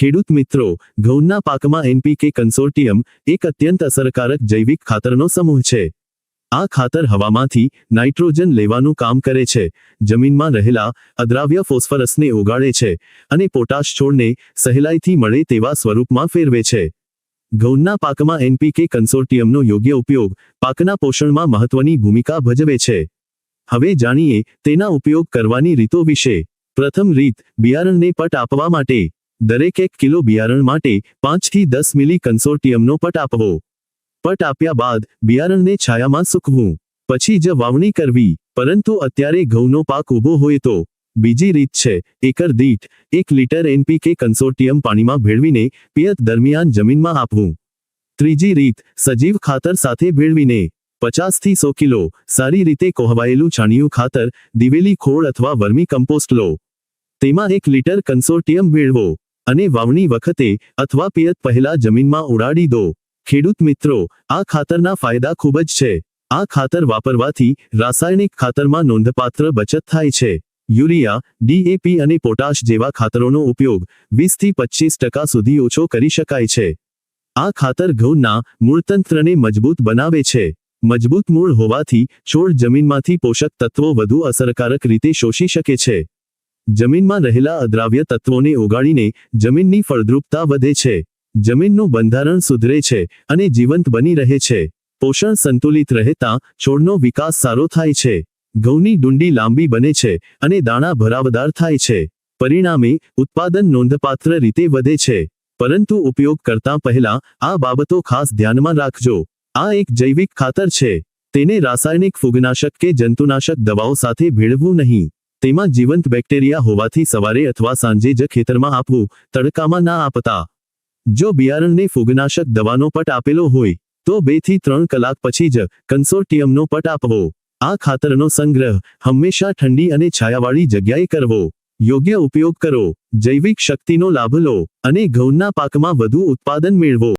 ખેડૂત મિત્રો ઘઉંના પાકમાં એનપીકે કન્સોર્ટિયમ, એક અત્યંત અસરકારક જૈવિક ખાતરનો સમૂહ છે. આ ખાતર હવામાંથી નાઇટ્રોજન લેવાનું કામ કરે છે, જમીનમાં રહેલા અદ્રાવ્ય ફોસ્ફરસને ઓગાળે છે અને પોટાશ છોડને સહેલાઈથી મળે તેવા સ્વરૂપમાં ફેરવે છે. ઘઉંના પાકમાં એનપીકે કન્સોર્ટિયમનો યોગ્ય ઉપયોગ પાકના પોષણમાં મહત્વની ભૂમિકા ભજવે છે. હવે જાણીએ તેના ઉપયોગ કરવાની રીતો વિશે. પ્રથમ રીત, બિયારણને પટ આપવા માટે. દરેક એક કિલો બિયારણ માટે પાંચથી દસ મિલી કન્સોર્ટિયમનો પટ આપવો. પટ આપ્યા બાદ બિયારણને છાયામાં સૂકવું. પછી જ વાવણી કરવી, પરંતુ અત્યારે ઘઉંનો પાક ઊભો હોય તો. બીજી રીત છે, એકર દીઠ એક લીટર એનપીકે કન્સોર્ટિયમ પાણીમાં ભેળવીને પિયત દરમિયાન જમીનમાં આપવું. ત્રીજી રીત, સજીવ ખાતર સાથે ભેળવીને પચાસથી સો કિલો સારી રીતે કોહવાયેલું છાણિયું ખાતર, દિવેલી ખોળ અથવા વર્મી કમ્પોસ્ટ લો. તેમાં એક લીટર કન્સોર્ટિયમ ભેળવો. અને વાવણી વખતે અથવા પિયત પહેલા જમીનમાં ઉડાડી દો. ખેડૂત મિત્રો, આ ખાતરના ફાયદા ખૂબ જ છે. આ ખાતર વાપરવાથી રાસાયણિક ખાતરમાં નોંધપાત્ર બચત થાય છે. યુરિયા ડીએપી અને પોટાશ જેવા ખાતરોનો ઉપયોગ વીસથી પચીસ ટકા સુધી ઓછો કરી શકાય છે. આ ખાતર ઘઉંના મૂળતંત્રને મજબૂત બનાવે છે. મજબૂત મૂળ હોવાથી છોડ જમીનમાંથી પોષક તત્વો વધુ અસરકારક રીતે શોષી શકે છે. જમીનમાં રહેલા અદ્રાવ્ય તત્વોને ઓગાળીને જમીનની ફળદ્રુપતા વધે છે. જમીનનું બંધારણ સુધરે છે અને જીવંત બની રહે છે. પોષણ સંતુલિત રહેતા છોડનો વિકાસ સારો થાય છે. ઘઉંની ડુંડી લાંબી બને છે અને દાણા ભરાવદાર થાય છે. પરિણામે, ઉત્પાદન નોંધપાત્ર રીતે વધે છે. પરંતુ ઉપયોગ કરતા પહેલા આ બાબતો ખાસ ધ્યાનમાં રાખજો. આ એક જૈવિક ખાતર છે. તેને રાસાયણિક ફૂગનાશક કે જંતુનાશક દવાઓ સાથે ભેળવવું નહીં. તેમાં જીવંત બેક્ટેરિયા હોવાથી સવારે અથવા સાંજે જ ખેતરમાં આપવું તડકામાં ના આપતા. જો બિયારણને ફૂગનાશક દવાનો પટ આપેલો હોય, તો બેથી ત્રણ કલાક પછી જ કન્સોર્ટિયમનો પટ આપવો. આ ખાતરનો સંગ્રહ હંમેશા ઠંડી અને છાયાવાળી જગ્યાએ કરવો. યોગ્ય ઉપયોગ કરો, જૈવિક શક્તિનો લાભ લો અને ઘઉંના પાકમાં વધુ ઉત્પાદન મેળવો.